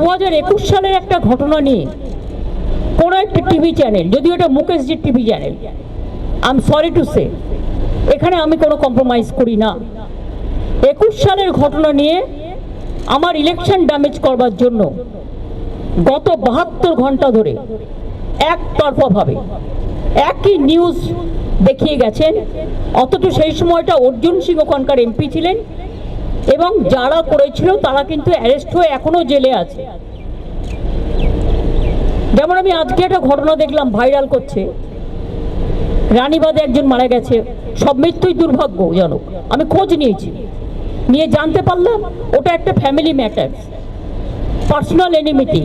দু হাজার একুশ সালের একটা ঘটনা নিয়ে কোনো একটা টিভি চ্যানেল, যদিও এটা মুকেশজির TV channel I am sorry to say এখানে আমি কোনো কম্প্রোমাইজ করি না। একুশ সালের ঘটনা নিয়ে আমার ইলেকশন ড্যামেজ করবার জন্য গত বাহাত্তর ঘণ্টা ধরে একতরফাভাবে একই নিউজ দেখিয়ে গেছেন। অথচ সেই সময়টা অর্জুন সিং ওখানকার এমপি ছিলেন এবং যারা করেছিল তারা কিন্তু অ্যারেস্ট হয়ে এখনও জেলে আছে। যেমন আমি আজকে একটা ঘটনা দেখলাম, ভাইরাল করছে। রানীবাদে একজন মারা গেছে। সব মৃত্যুই দুর্ভাগ্যজনক। আমি খোঁজ নিয়েছি। নিয়ে জানতে পারলাম, ওটা একটা ফ্যামিলি ম্যাটার পার্সোনাল এনিমিটি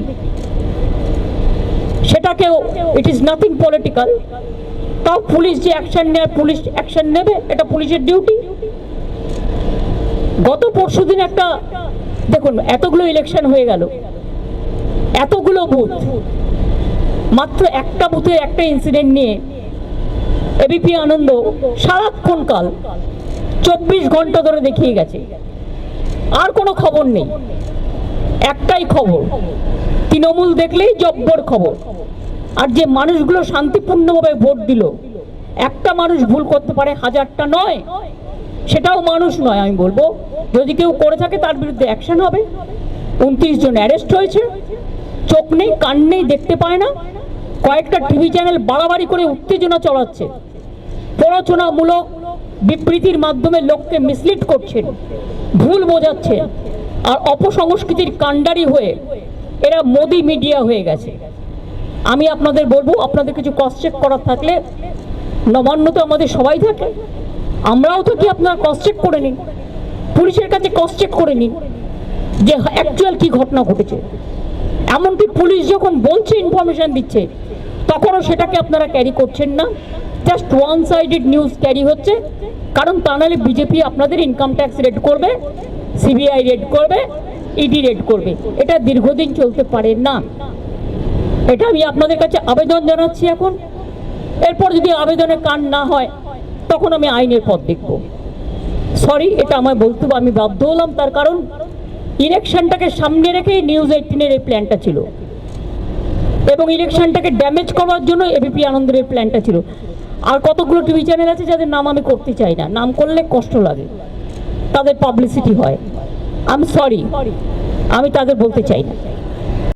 সেটাকেও ইট ইজ নাথিং পলিটিক্যাল তাও পুলিশ যে অ্যাকশন নেয়, পুলিশ অ্যাকশন নেবে, এটা পুলিশের ডিউটি গত পরশু দিন একটা, দেখুন, এতগুলো ইলেকশন হয়ে গেল। এতগুলো বুথ মাত্র একটা বুথে একটা ইনসিডেন্ট নিয়ে এবিপি আনন্দ সারাক্ষণ কাল, চব্বিশ ঘণ্টা ধরে দেখিয়ে গেছে। আর কোনো খবর নেই। একটাই খবর, তৃণমূল দেখলেই জব্বর খবর। আর যে মানুষগুলো শান্তিপূর্ণভাবে ভোট দিল, একটা মানুষ ভুল করতে পারে হাজারটা নয়। সেটাও মানুষ নয়, আমি বলব। যদি কেউ করে থাকে, তার বিরুদ্ধে অ্যাকশন হবে। উনত্রিশ জন অ্যারেস্ট হয়েছে। চোখ নেই, কান নেই, দেখতে পায় না। কয়েকটা টিভি চ্যানেল বাড়াবাড়ি করে উত্তেজনা চড়াচ্ছে। প্ররোচনামূলক বিবৃতির মাধ্যমে লোককে মিসলিড করছেন ভুল বোঝাচ্ছে, আর অপসংস্কৃতির কাণ্ডারি হয়ে এরা মোদি মিডিয়া হয়ে গেছে। আমি আপনাদের বলব, আপনাদের কিছু ক্রস চেক করার থাকলে নবান্ন তো আমাদের সবাই থাকে। আমরাও তো কি আপনার ক্রস চেক করে নিন পুলিশের কাছে ক্রস চেক করে নিন যে অ্যাকচুয়াল কি ঘটনা ঘটেছে। এমনকি পুলিশ যখন বলছে ইনফরমেশন দিচ্ছে, তখনও সেটাকে আপনারা ক্যারি করছেন না। Just one sided news carry হচ্ছে। কারণ তা নাহলে বিজেপি আপনাদের ইনকাম ট্যাক্স রেড করবে সিবিআই রেড করবে ইডি রেড করবে। এটা দীর্ঘদিন চলতে পারে না। এটা আমি আপনাদের কাছে আবেদন জানাচ্ছি এখন। এরপর যদি আবেদনে কান না হয় তখন আমি আইনের পথ দেখব। সরি এটা আমায় বলতে আমি বাধ্য হলাম তার কারণ ইলেকশনটাকে সামনে রেখেই নিউজ এইটিনের এই প্ল্যানটা ছিল। এবং ইলেকশনটাকে ড্যামেজ করার জন্য এবিপি আনন্দের এই প্ল্যানটা ছিল। আর কতগুলো টিভি চ্যানেল আছে যাদের নাম আমি করতে চাই না। নাম করলে কষ্ট লাগে। তাদের পাবলিসিটি হয়। আমি সরি আমি তাদের বলতে চাই না।